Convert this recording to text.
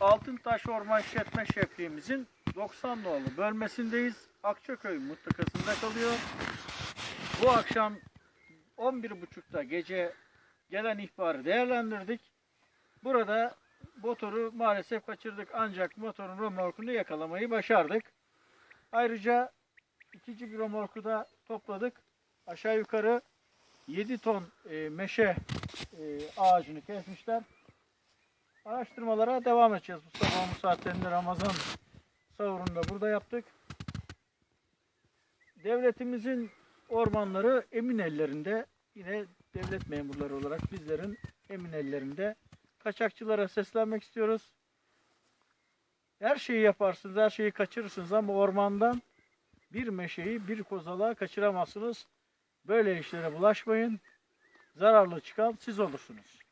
Altıntaş Orman İşletme Şefliğimizin 90 nolu bölmesindeyiz. Akçaköy mıntıkasında kalıyor. Bu akşam 11.30'da gece gelen ihbarı değerlendirdik. Burada motoru maalesef kaçırdık ancak motorun römorkunu yakalamayı başardık. Ayrıca ikinci bir römorku da topladık. Aşağı yukarı 7 ton e, meşe e, ağacını kesmişler. Araştırmalara devam edeceğiz. Bu sabah bu saatlerinde Ramazan sahurunda burada yaptık. Devletimizin ormanları emin ellerinde. Yine devlet memurları olarak bizlerin emin ellerinde. Kaçakçılara seslenmek istiyoruz. Her şeyi yaparsınız, her şeyi kaçırırsınız ama ormandan bir meşeyi, bir kozalağı kaçıramazsınız. Böyle işlere bulaşmayın. Zararlı çıkan siz olursunuz.